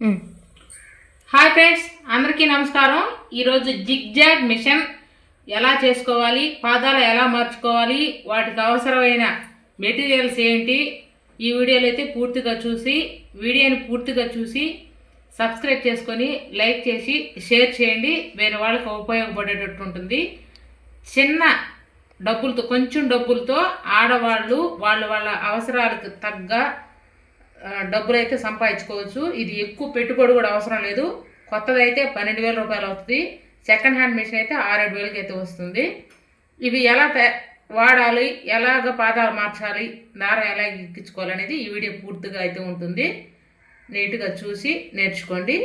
Hi friends అందరికీ నమస్కారం. ఈరోజు జిగ్జాగ్ మిషన్ ఎలా చేసుకోవాలి పాదాలు ఎలా మార్చుకోవాలి వాటికి అవసరమైన మెటీరియల్స్ ఏంటి ఈ వీడియోలు అయితే పూర్తిగా చూసి వీడియోని పూర్తిగా చూసి సబ్స్క్రైబ్ చేసుకొని లైక్ చేసి షేర్ చేయండి. వేరే వాళ్ళకి ఉపయోగపడేటట్టు ఉంటుంది. చిన్న డబ్బులతో కొంచెం డబ్బులతో ఆడవాళ్ళు వాళ్ళ వాళ్ళ అవసరాలకు తగ్గ డబ్బులు అయితే సంపాదించుకోవచ్చు. ఇది ఎక్కువ పెట్టుబడి కూడా అవసరం లేదు. కొత్తది అయితే పన్నెండు వేల రూపాయలు అవుతుంది. సెకండ్ హ్యాండ్ మిషన్ అయితే ఆరేడు వేలకి అయితే వస్తుంది. ఇవి ఎలా వాడాలి? ఎలాగ పాదాలు మార్చాలి? దారం ఎలా ఎక్కించుకోవాలి అనేది ఈ వీడియో పూర్తిగా అయితే ఉంటుంది. నీట్గా చూసి నేర్చుకోండి.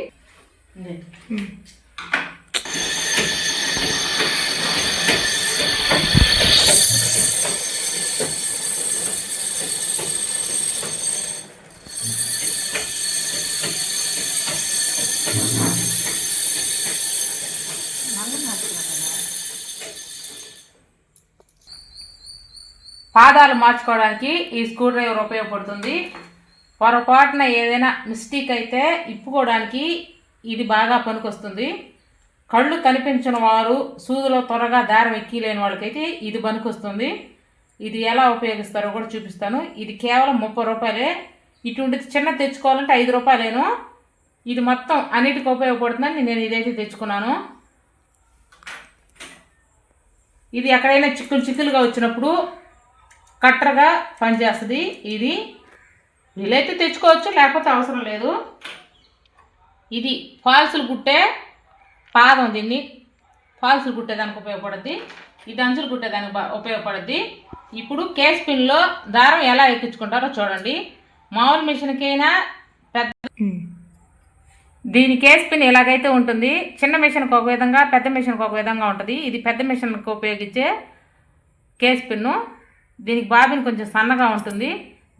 పాదాలు మార్చుకోవడానికి ఈ స్క్రూ డ్రైవర్ ఉపయోగపడుతుంది. పొరపాటున ఏదైనా మిస్టేక్ అయితే ఇప్పుకోవడానికి ఇది బాగా పనికొస్తుంది. కళ్ళు కనిపించిన వారు సూదులో త్వరగా దారం ఎక్కిలేని వాళ్ళకైతే ఇది పనికొస్తుంది. ఇది ఎలా ఉపయోగిస్తారో కూడా చూపిస్తాను. ఇది కేవలం ముప్పై రూపాయలే. ఇటువంటిది చిన్న తెచ్చుకోవాలంటే ఐదు రూపాయలేను. ఇది మొత్తం అన్నిటికి ఉపయోగపడుతుందని నేను ఇదైతే తెచ్చుకున్నాను. ఇది ఎక్కడైనా చిక్కులు చిక్కులుగా వచ్చినప్పుడు కట్టర్గా పనిచేస్తుంది ఇది వీలైతే తెచ్చుకోవచ్చు లేకపోతే అవసరం లేదు. ఇది ఫాల్సులు కుట్టే పాదం దీన్ని. ఫాల్సులు కుట్టేదానికి ఉపయోగపడుద్ది. ఇది అంచులు కుట్టేదానికి ఉపయోగపడుద్ది. ఇప్పుడు కేస్ పిన్లో దారం ఎలా ఎక్కించుకుంటారో చూడండి. మామూలు మిషన్కైనా పెద్ద దీని కేస్ పిన్ ఎలాగైతే ఉంటుంది చిన్న మిషన్కి ఒక విధంగా పెద్ద మిషన్కి ఒక విధంగా ఉంటుంది. ఇది పెద్ద మిషన్కి ఉపయోగించే కేస్ పిన్ను. దీనికి బాబిన్ కొంచెం సన్నగా ఉంటుంది.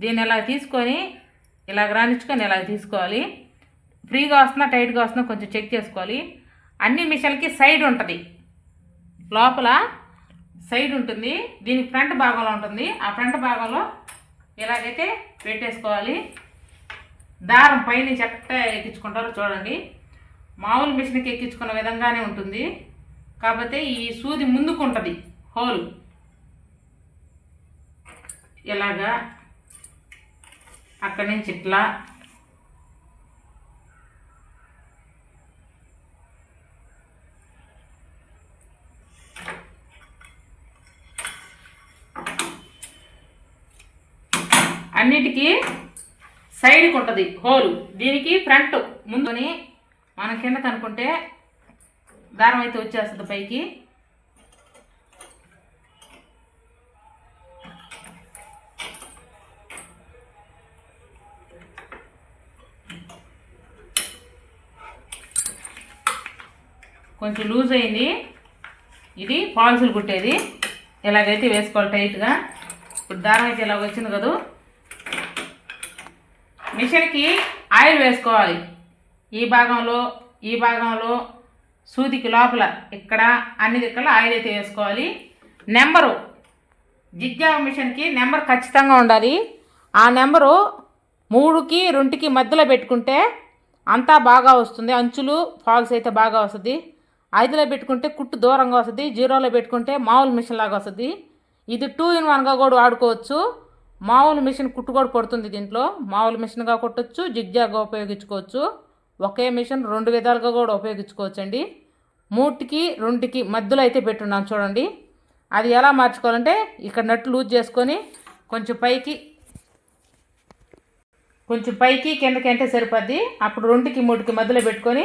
దీన్ని ఇలా తీసుకొని ఇలా రానిచ్చుకొని ఇలా తీసుకోవాలి? ఫ్రీగా వస్తుందా టైట్గా వస్తుందా కొంచెం చెక్ చేసుకోవాలి. అన్ని మిషన్లకి సైడ్ ఉంటుంది. లోపల సైడ్ ఉంటుంది. దీనికి ఫ్రంట్ భాగంలో ఉంటుంది. ఆ ఫ్రంట్ భాగంలో ఇలాగైతే పెట్టేసుకోవాలి దారం పైనుంచి ఎక్కడ ఎక్కించుకుంటారో చూడండి. మామూలు మిషన్కి ఎక్కించుకున్న విధంగానే ఉంటుంది. కాకపోతే ఈ సూది ముందుకు ఉంటుంది. హోల్. ఇలాగా అక్కడి నుంచి ఇట్లా అన్నిటికీ సైడ్కి ఉంటుంది హోల్. దీనికి ఫ్రంట్ ముందుని మన కింద కనుక్కుంటే దారం అయితే వచ్చేస్తుంది పైకి. కొంచెం లూజ్ అయింది. ఇది ఫాల్సులు కుట్టేది. ఇలాగైతే వేసుకోవాలి టైట్గా ఇప్పుడు దారం అయితే ఇలా వచ్చింది కదూ. మిషన్కి ఆయిల్ వేసుకోవాలి. ఈ భాగంలో ఈ భాగంలో సూదికి లోపల ఇక్కడ అన్ని దిక్కల ఆయిల్ అయితే వేసుకోవాలి. నెంబరు. జిగ్జా మిషన్కి నెంబర్ ఖచ్చితంగా ఉండాలి. ఆ నెంబరు మూడుకి రెండుకి మధ్యలో పెట్టుకుంటే అంతా బాగా వస్తుంది. అంచులు ఫాల్స్ అయితే బాగా వస్తుంది. ఐదులో పెట్టుకుంటే కుట్టు దూరంగా వస్తుంది జీరోలో పెట్టుకుంటే మామూలు మిషన్ లాగా వస్తుంది. ఇది టూ ఇన్ వన్గా కూడా వాడుకోవచ్చు. మామూలు మిషన్ కుట్టు కూడా పడుతుంది దీంట్లో. మామూలు మిషన్గా కొట్టచ్చు జిగ్జాగ్గా ఉపయోగించుకోవచ్చు. ఒకే మిషన్ రెండు విధాలుగా కూడా ఉపయోగించుకోవచ్చు అండి మూటికి రెండుకి మధ్యలో అయితే పెట్టున్నాను చూడండి. అది ఎలా మార్చుకోవాలంటే ఇక్కడ నట్లు లూజ్ చేసుకొని కొంచెం పైకి కొంచెం పైకి కిందకి అంటే సరిపోద్ది. అప్పుడు రెండుకి మూడుకి మధ్యలో పెట్టుకొని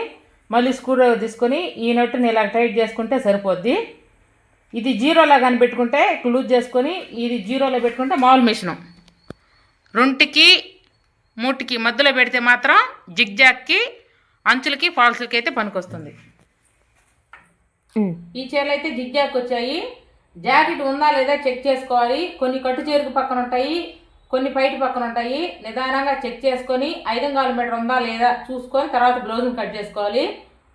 మళ్ళీ స్క్రూ డ్రైవర్ తీసుకొని ఈ నట్టుని ఇలా టైట్ చేసుకుంటే సరిపోద్ది. ఇది జీరోలా కానీ పెట్టుకుంటే లూజ్ చేసుకొని ఇది జీరోలో పెట్టుకుంటే మామూలు మిషను రెండుకి మూటికి మధ్యలో పెడితే మాత్రం జిగ్జాగ్కి అంచులకి ఫాల్స్లకి అయితే పనికొస్తుంది. ఈ చీరలు అయితే జిగ్జాగ్ వచ్చాయి. జాకెట్ ఉందా లేదా చెక్ చేసుకోవాలి. కొన్ని కట్టు చీరకు పక్కన ఉంటాయి. కొన్ని పైటి పక్కన ఉంటాయి. నిదానంగా చెక్ చేసుకొని ఐదు మీటర్ ఉందా లేదా చూసుకొని తర్వాత బ్లౌజ్ని కట్ చేసుకోవాలి.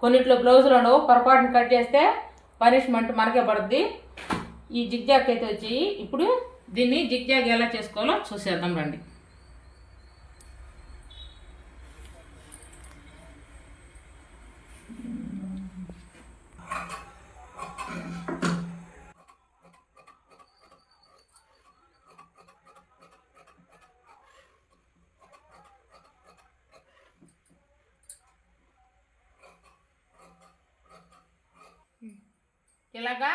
కొన్నిట్లో బ్లౌజులు ఉండవు. పొరపాటుని కట్ చేస్తే పనిష్మెంట్ మనకే పడుద్ది. ఈ జిగ్జాగ్ అయితే వచ్చి ఇప్పుడు దీన్ని జిగ్జాగ్ ఎలా చేసుకోవాలో చూసేద్దాం రండి. ఇలాగా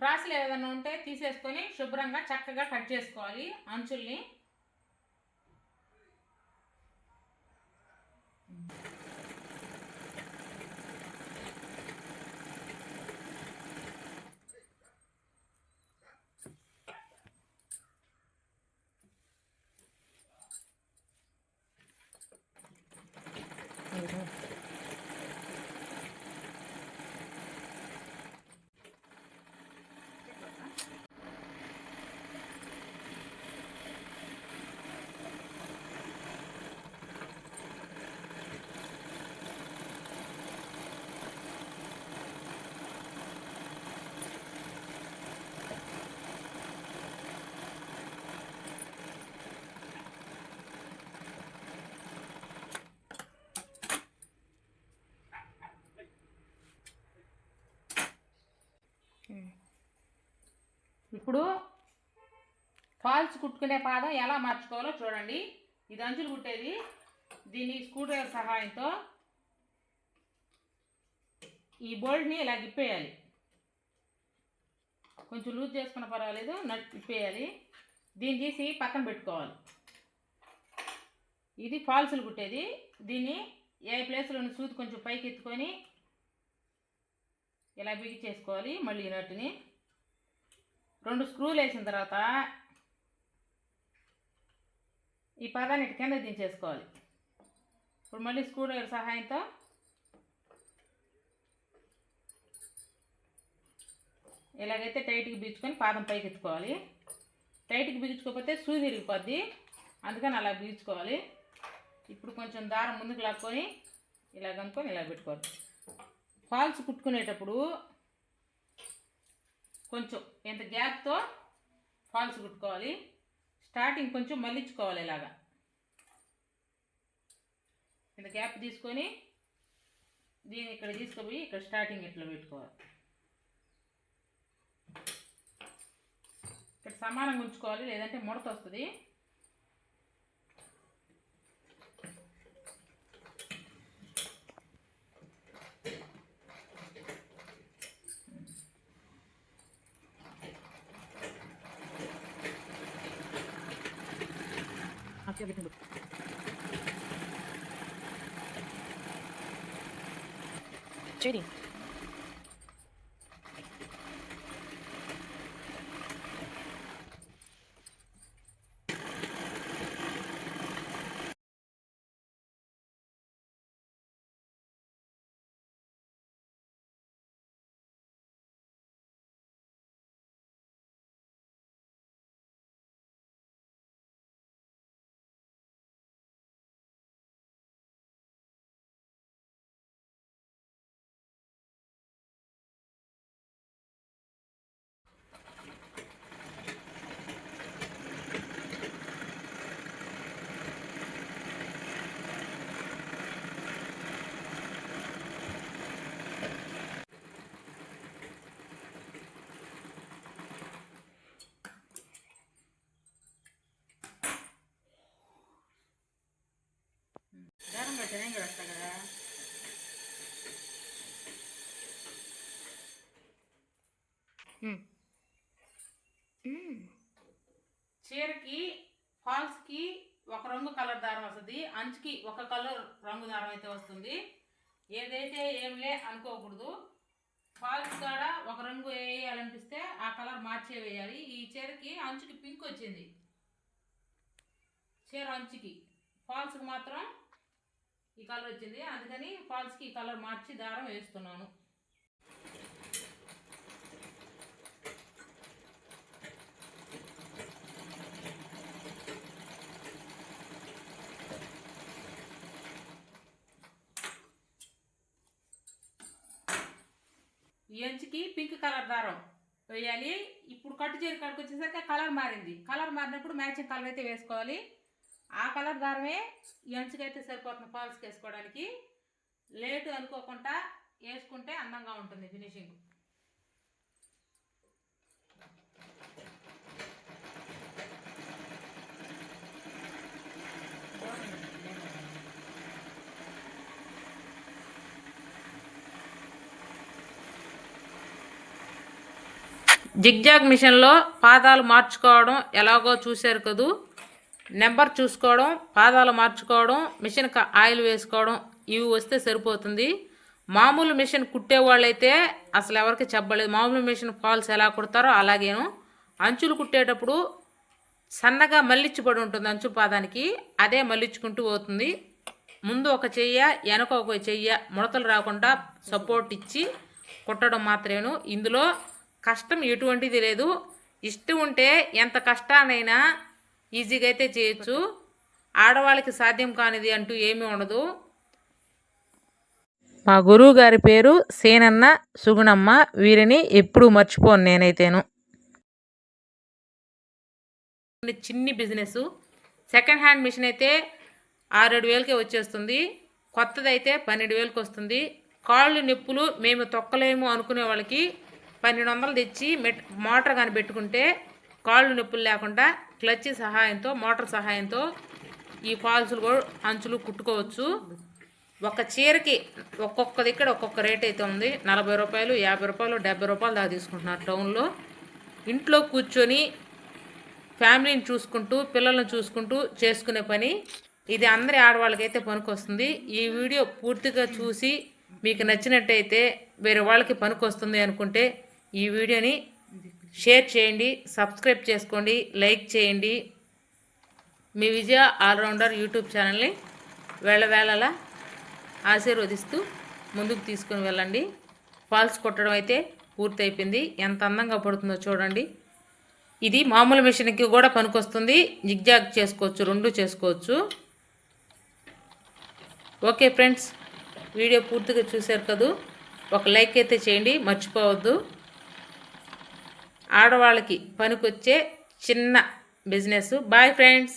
క్రాసులు ఏదైనా ఉంటే తీసేసుకొని శుభ్రంగా చక్కగా కట్ చేసుకోవాలి అంచుల్ని. ఇప్పుడు ఫాల్స్ కుట్టుకునే పాదం ఎలా మార్చుకోవాలో చూడండి. ఇది అంచులు కుట్టేది. దీన్ని స్క్రూడ్రైవర్ సహాయంతో ఈ బోల్ట్ని ఇలా గిప్పేయాలి కొంచెం లూజ్ చేసుకున్న పర్వాలేదు నట్ ఇప్పేయాలి దీన్ని తీసి పక్కన పెట్టుకోవాలి. ఇది ఫాల్సులు కుట్టేది. దీన్ని ఏ ప్లేస్లో సూది కొంచెం పైకి ఎత్తుకొని ఇలా బిగి చేసుకోవాలి మళ్ళీ ఈ నట్టుని రెండు స్క్రూలు వేసిన తర్వాత ఈ పదాన్ని ఇటు కింద దించేసుకోవాలి. ఇప్పుడు మళ్ళీ స్క్రూ డ్రైవర్ సహాయంతో ఇలాగైతే టైట్కి బీచుకొని పాదం పైకి ఎత్తుకోవాలి. టైట్కి బిగించుకోకపోతే సూది విరిగిపోద్ది. అందుకని అలా బిగించుకోవాలి. ఇప్పుడు కొంచెం దారం ముందుకు లాక్కొని ఇలా కనుక్కొని ఇలా పెట్టుకోవాలి. ఫాల్స్ కుట్టుకునేటప్పుడు కొంచెం ఎంత గ్యాప్తో ఫాల్స్ కుట్టుకోవాలి. స్టార్టింగ్ కొంచెం మళ్ళించుకోవాలి ఇలాగా. ఇంత గ్యాప్ తీసుకొని దీన్ని ఇక్కడ తీసుకుపోయి ఇక్కడ స్టార్టింగ్ ఇట్లా పెట్టుకోవాలి. ఇక్కడ సమానంగా ఉంచుకోవాలి లేదంటే ముడత వస్తుంది. 决定。వస్తుంది. అంచుకి ఒక కలర్ రంగు దారం అయితే వస్తుంది. ఏదైతే ఏంలే అనుకోకూడదు. ఫాల్స్ కాడ ఒక రంగు వేయాలనిపిస్తే ఆ కలర్ మార్చే వేయాలి. ఈ చీరకి అంచుకి పింక్ వచ్చింది. చీర అంచుకి. ఫాల్స్కి మాత్రం ఈ కలర్ వచ్చింది. అందుకని ఫాల్స్కి ఈ కలర్ మార్చి దారం వేస్తున్నాను. ఈ అంచుకి పింక్ కలర్ దారం వేయాలి. ఇప్పుడు కట్టు చీర కాడికి వచ్చేసరికి కలర్ మారింది. కలర్ మారినప్పుడు మ్యాచింగ్ కలర్ అయితే వేసుకోవాలి. ఆ కలర్ దారమే ఈ అంచుకైతే సరిపోతుంది ఫాల్స్కి వేసుకోవడానికి. లేటు అనుకోకుండా వేసుకుంటే అందంగా ఉంటుంది ఫినిషింగ్ జిగ్జాగ్ మిషన్లో పాదాలు మార్చుకోవడం ఎలాగో చూశారు కదూ. నెంబర్ చూసుకోవడం పాదాలు మార్చుకోవడం మిషన్కి ఆయిల్ వేసుకోవడం ఇవి వస్తే సరిపోతుంది. మామూలు మిషన్ కుట్టే వాళ్ళైతే అసలు ఎవరికి చెప్పలేదు. మామూలు మిషన్ ఫాల్స్ ఎలా కుడతారో అలాగేను. అంచులు కుట్టేటప్పుడు సన్నగా మళ్ళించబడి ఉంటుంది అంచు పాదానికి. అదే మళ్ళించుకుంటూ పోతుంది. ముందు ఒక చెయ్య వెనక ఒక చెయ్య ముడతలు రాకుండా సపోర్ట్ ఇచ్చి కుట్టడం మాత్రమేను. ఇందులో కష్టం ఎటువంటిది లేదు. ఇష్టం ఉంటే ఎంత కష్టానైనా ఈజీగా అయితే చేయొచ్చు. ఆడవాళ్ళకి సాధ్యం కానిది అంటూ ఏమీ ఉండదు. మా గురువు గారి పేరు సేనన్న సుగుణమ్మ. వీరిని ఎప్పుడూ మర్చిపోను నేనైతేను. చిన్ని బిజినెస్ సెకండ్ హ్యాండ్ మిషన్ అయితే ఆరేడు వేలకే వచ్చేస్తుంది. కొత్తది అయితే పన్నెండు వేలకు వస్తుంది కాళ్ళు నొప్పులు మేము తొక్కలేము అనుకునే వాళ్ళకి పన్నెండు వందలు తెచ్చి మెట్ మోటార్ కానీ పెట్టుకుంటే కాళ్ళు నొప్పులు లేకుండా క్లచ్ సహాయంతో మోటార్ సహాయంతో ఈ ఫాల్స్లు కూడా అంచులు కుట్టుకోవచ్చు. ఒక చీరకి ఒక్కొక్క దగ్గర ఒక్కొక్క రేట్ అయితే ఉంది. నలభై రూపాయలు యాభై రూపాయలు డెబ్బై రూపాయలు దాకా తీసుకుంటున్నారు టౌన్లో. ఇంట్లో కూర్చొని ఫ్యామిలీని చూసుకుంటూ పిల్లల్ని చూసుకుంటూ చేసుకునే పని ఇది అందరి ఆడవాళ్ళకైతే పనికొస్తుంది. ఈ వీడియో పూర్తిగా చూసి మీకు నచ్చినట్టయితే వేరే వాళ్ళకి పనికొస్తుంది అనుకుంటే ఈ వీడియోని షేర్ చేయండి సబ్స్క్రైబ్ చేసుకోండి లైక్ చేయండి. మీ విజయ ఆల్రౌండర్ యూట్యూబ్ ఛానల్ని వేళవేళలా ఆశీర్వదిస్తూ ముందుకు తీసుకుని వెళ్ళండి. ఫాల్స్ కొట్టడం అయితే పూర్తయిపోయింది. ఎంత అందంగా పడుతుందో చూడండి. ఇది మామూలు మిషన్కి కూడా పనికొస్తుంది. జిగ్జాగ్ చేసుకోవచ్చు రెండు చేసుకోవచ్చు. ఓకే ఫ్రెండ్స్ వీడియో పూర్తిగా చూశారు కదూ? ఒక లైక్ అయితే చేయండి మర్చిపోవద్దు. ఆడవాళ్ళకి పనికొచ్చే చిన్న బిజినెస్. Bye friends.